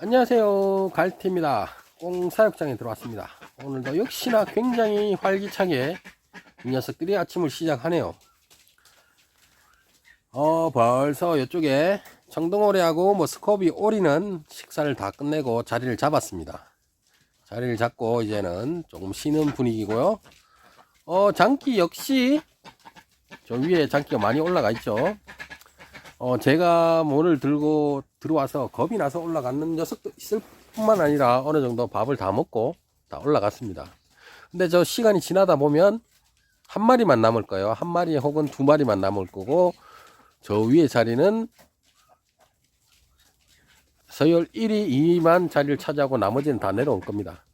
안녕하세요. 갈티입니다. 꽁 사육장에 들어왔습니다. 오늘도 역시나 굉장히 활기차게 이 녀석들이 아침을 시작하네요. 어 벌써 이쪽에 청둥오리하고 뭐 스코비 오리는 식사를 다 끝내고 자리를 잡았습니다. 자리를 잡고 이제는 조금 쉬는 분위기고요. 어 장기 역시 저 위에 장기가 많이 올라가 있죠. 어, 제가 뭐를 들고 들어와서 겁이 나서 올라가는 녀석도 있을 뿐만 아니라 어느 정도 밥을 다 먹고 다 올라갔습니다. 근데 저 시간이 지나다 보면 한 마리만 남을 거예요. 한 마리 혹은 두 마리만 남을 거고 저 위에 자리는 서열 1위, 2위만 자리를 차지하고 나머지는 다 내려올 겁니다.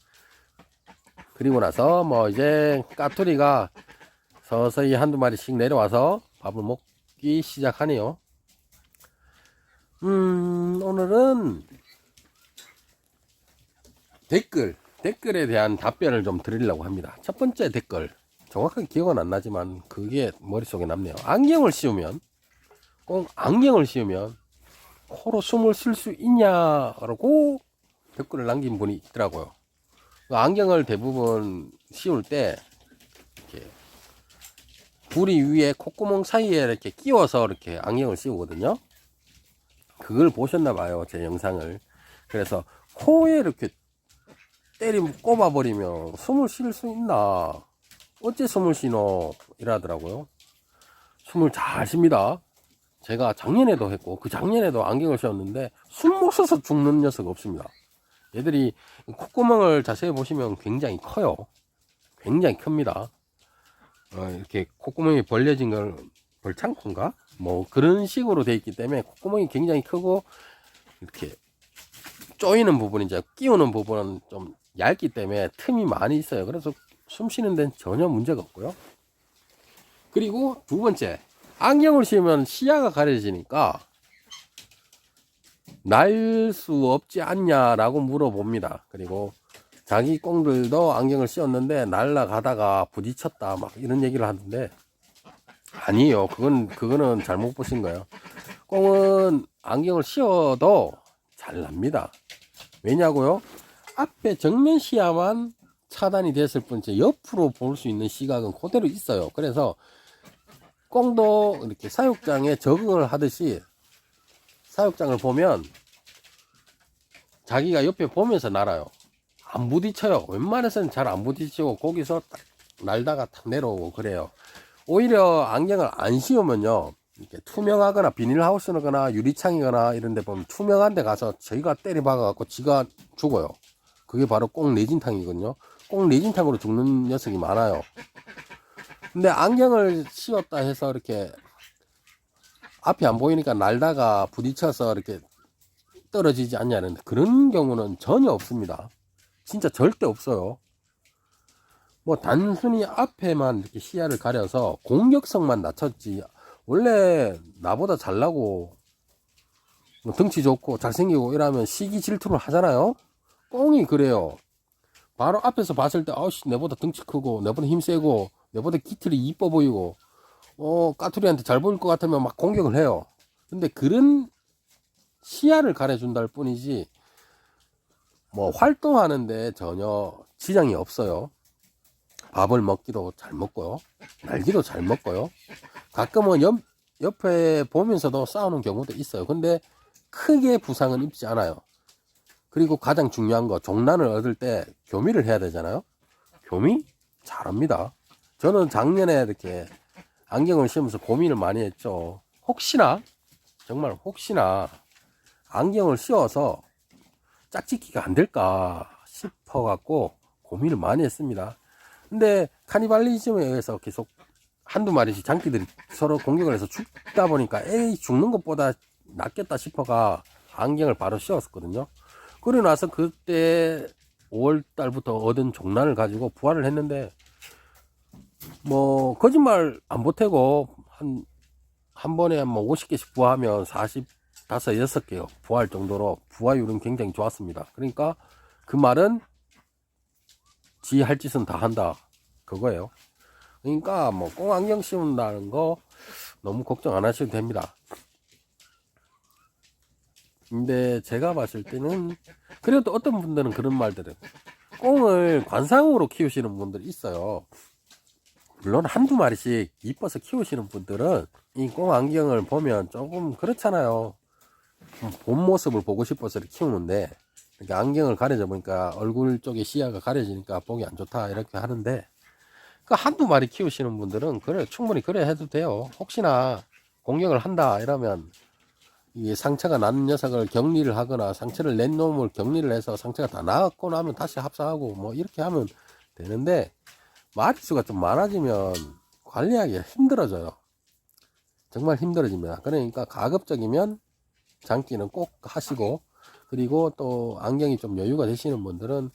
그리고 나서 뭐 이제 까투리가 서서히 한두 마리씩 내려와서 밥을 먹기 시작하네요. 음, 오늘은 댓글, 댓글에 대한 답변을 좀 드리려고 합니다. 첫 번째 댓글, 정확하게 기억은 안 나지만 그게 머릿속에 남네요. 안경을 씌우면, 꼭 안경을 씌우면 코로 숨을 쉴 수 있냐라고 댓글을 남긴 분이 있더라고요. 그 안경을 대부분 씌울 때, 이렇게 부리 위에 콧구멍 사이에 이렇게 끼워서 이렇게 안경을 씌우거든요. 그걸 보셨나 봐요 제 영상을. 그래서 코에 이렇게 때리 꼽아버리면 숨을 쉴 수 있나? 어째 숨을 쉬노? 이러더라고요. 숨을 잘 쉽니다. 제가 작년에도 했고 그 작년에도 안경을 씌웠는데 숨 못 쉬어서 죽는 녀석 없습니다. 얘들이 콧구멍을 자세히 보시면 굉장히 커요. 굉장히 큽니다. 어, 이렇게 콧구멍이 벌려진 걸 벌창콘가? 뭐 그런 식으로 되어 있기 때문에 콧구멍이 굉장히 크고 이렇게 쪼이는 부분이 이제 끼우는 부분은 좀 얇기 때문에 틈이 많이 있어요. 그래서 숨 쉬는 데는 전혀 문제가 없고요. 그리고 두 번째, 안경을 씌우면 시야가 가려지니까 날 수 없지 않냐라고 물어봅니다. 그리고 자기 꽁들도 안경을 씌웠는데 날라가다가 부딪혔다 막 이런 얘기를 하는데 아니에요. 그건 그거는 잘못 보신 거예요. 꽁은 안경을 씌워도 잘 납니다. 왜냐고요? 앞에 정면 시야만 차단이 됐을 뿐이지 옆으로 볼 수 있는 시각은 그대로 있어요. 그래서 꽁도 이렇게 사육장에 적응을 하듯이 사육장을 보면 자기가 옆에 보면서 날아요. 안 부딪혀요. 웬만해서는 잘 안 부딪히고 거기서 딱 날다가 탁 내려오고 그래요. 오히려 안경을 안 씌우면요. 이렇게 투명하거나 비닐하우스거나 유리창이거나 이런 데 보면 투명한 데 가서 저희가 때려박아 갖고 지가 죽어요. 그게 바로 꼭 내진탕이거든요. 꼭 내진탕으로 죽는 녀석이 많아요. 근데 안경을 씌웠다 해서 이렇게 앞이 안 보이니까 날다가 부딪혀서 이렇게 떨어지지 않냐는 그런 경우는 전혀 없습니다. 진짜 절대 없어요. 뭐 단순히 앞에만 이렇게 시야를 가려서 공격성만 낮췄지 원래 나보다 잘나고 뭐 등치 좋고 잘생기고 이러면 시기 질투를 하잖아요. 꽁이 그래요. 바로 앞에서 봤을 때 아우씨 내보다 등치 크고 내보다 힘 세고 내보다 기틀이 이뻐 보이고 어 까투리한테 잘 보일 것 같으면 막 공격을 해요. 근데 그런 시야를 가려준다 할 뿐이지 뭐 활동하는데 전혀 지장이 없어요 밥을 먹기도 잘 먹고요. 날기도 잘 먹고요. 가끔은 옆, 옆에 보면서도 싸우는 경우도 있어요. 근데 크게 부상은 입지 않아요. 그리고 가장 중요한 거, 종란을 얻을 때 교미를 해야 되잖아요. 교미? 잘합니다. 저는 작년에 이렇게 안경을 씌우면서 고민을 많이 했죠. 혹시나, 정말 혹시나 안경을 씌워서 짝짓기가 안 될까 싶어갖고 고민을 많이 했습니다. 근데 카니발리즘에 의해서 계속 한두 마리씩 장기들이 서로 공격을 해서 죽다 보니까 에이 죽는 것보다 낫겠다 싶어가 안경을 바로 씌웠었거든요. 그러고 나서 그때 5월 달부터 얻은 종란을 가지고 부활을 했는데 뭐 거짓말 안 보태고 한 한 번에 뭐 50개씩 부화하면 45, 6개요. 부활 정도로 부화율은 굉장히 좋았습니다. 그러니까 그 말은 지 할 짓은 다 한다. 그거예요. 그러니까 뭐꽁 안경 씌운다는 거 너무 걱정 안 하셔도 됩니다. 근데 제가 봤을 때는 그래도 어떤 분들은 그런 말들을 꽁을 관상으로 키우시는 분들이 있어요. 물론 한두 마리씩 이뻐서 키우시는 분들은 이 꽁 안경을 보면 조금 그렇잖아요. 본 모습을 보고 싶어서 키우는데 이렇게 안경을 가려져 보니까 얼굴 쪽에 시야가 가려지니까 보기 안 좋다 이렇게 하는데 그 한두 마리 키우시는 분들은 그래 충분히 그래 해도 돼요. 혹시나 공격을 한다 이러면 이 상처가 난 녀석을 격리를 하거나 상처를 낸 놈을 격리를 해서 상처가 다 나았고 나면 다시 합사하고 뭐 이렇게 하면 되는데 마리수가 좀 많아지면 관리하기 힘들어져요. 정말 힘들어집니다. 그러니까 가급적이면 장기는 꼭 하시고 그리고 또 안경이 좀 여유가 되시는 분들은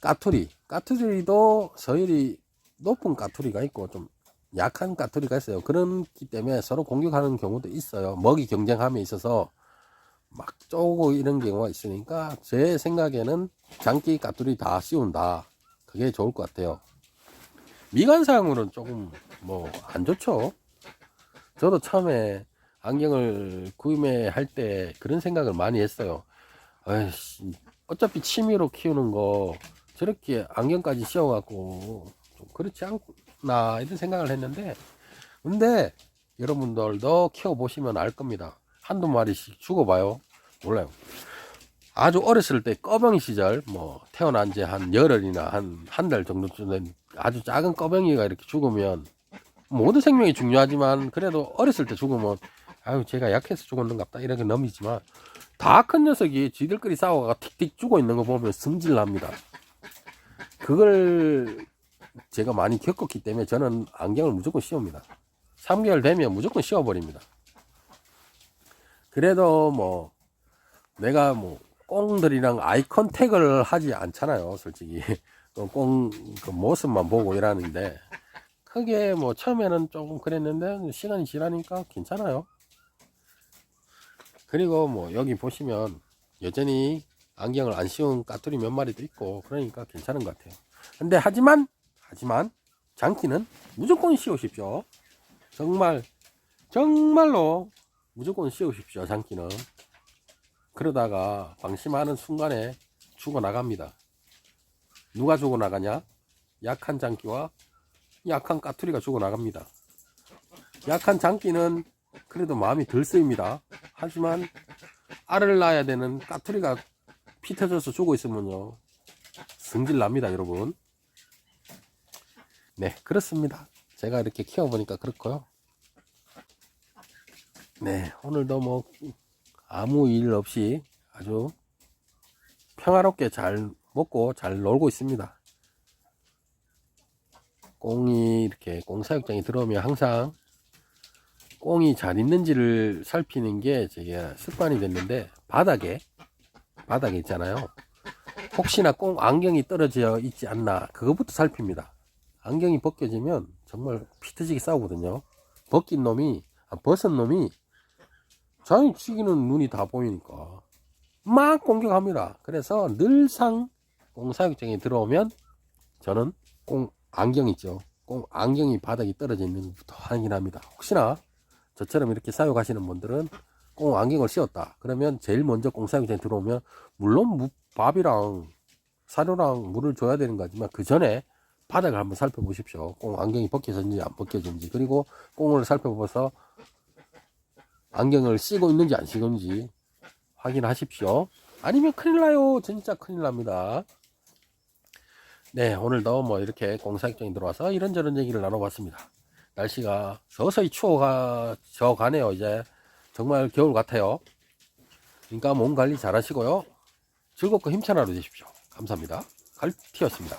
까투리 까투리도 서열이 높은 까투리가 있고 좀 약한 까투리가 있어요. 그렇기 때문에 서로 공격하는 경우도 있어요. 먹이 경쟁함에 있어서 막 쪼고 이런 경우가 있으니까 제 생각에는 장기 까투리 다 씌운다. 그게 좋을 것 같아요. 미관상으로는 조금 뭐 안 좋죠. 저도 처음에 안경을 구매할 때 그런 생각을 많이 했어요. 어차피 취미로 키우는 거 저렇게 안경까지 씌워갖고 좀 그렇지 않나 이런 생각을 했는데 근데 여러분들도 키워보시면 알 겁니다. 한두 마리씩 죽어봐요. 몰라요. 아주 어렸을 때 꺼병이 시절 뭐 태어난 지 한 열흘이나 한 한 달 정도 된 아주 작은 꺼병이가 이렇게 죽으면 모든 생명이 중요하지만 그래도 어렸을 때 죽으면 아유 제가 약해서 죽었는갑다 이렇게 넘이지만 다 큰 녀석이 지들끼리 싸워가 틱틱 죽어 있는 거 보면 승질 납니다. 그걸 제가 많이 겪었기 때문에 저는 안경을 무조건 씌웁니다. 3개월 되면 무조건 씌워버립니다. 그래도 뭐 내가 뭐 꽁들이랑 아이 컨택을 하지 않잖아요, 솔직히. 꽁 그 모습만 보고 일하는데 크게 뭐 처음에는 조금 그랬는데 시간이 지나니까 괜찮아요. 그리고 뭐 여기 보시면 여전히 안경을 안 씌운 까투리 몇 마리도 있고 그러니까 괜찮은 것 같아요. 근데 하지만 하지만 장기는 무조건 씌우십시오. 정말 정말로 무조건 씌우십시오. 장기는 그러다가 방심하는 순간에 죽어 나갑니다. 누가 죽어 나가냐? 약한 장기와 약한 까투리가 죽어 나갑니다. 약한 장기는 그래도 마음이 덜 쓰입니다. 하지만 알을 낳아야 되는 까투리가 피 터져서 죽어 있으면요. 승질 납니다, 여러분. 네, 그렇습니다. 제가 이렇게 키워보니까 그렇고요. 네, 오늘도 뭐 아무 일 없이 아주 평화롭게 잘 먹고 잘 놀고 있습니다. 꽁이 이렇게 꽁사육장에 들어오면 항상 꽁이 잘 있는지를 살피는 게 제가 습관이 됐는데 바닥에 바닥에 있잖아요. 혹시나 꽁 안경이 떨어져 있지 않나 그것부터 살핍니다. 안경이 벗겨지면 정말 피터지게 싸우거든요. 벗긴 놈이 아, 벗은 놈이 자기 치기는 눈이 다 보이니까 막 공격합니다. 그래서 늘상 꽁사육장에 들어오면 저는 꽁 안경 있죠. 꽁 안경이 바닥에 떨어져 있는 것부터 확인합니다. 혹시나 저처럼 이렇게 사육하시는 분들은 꽁 안경을 씌웠다. 그러면 제일 먼저 꽁사육장에 들어오면 물론 무- 밥이랑 사료랑 물을 줘야 되는 거지만 그 전에 바닥을 한번 살펴보십시오. 꽁 안경이 벗겨졌는지 안 벗겨졌는지 그리고 꽁을 살펴보면서 안경을 쓰고 있는지 안 쓰고 있는지 확인하십시오. 아니면 큰일 나요. 진짜 큰일 납니다. 네, 오늘도 뭐 이렇게 공사육장에 들어와서 이런저런 얘기를 나눠봤습니다. 날씨가 서서히 추워져 가네요. 이제 정말 겨울 같아요. 그러니까 몸 관리 잘 하시고요. 즐겁고 힘찬 하루 되십시오. 감사합니다. 갈티였습니다.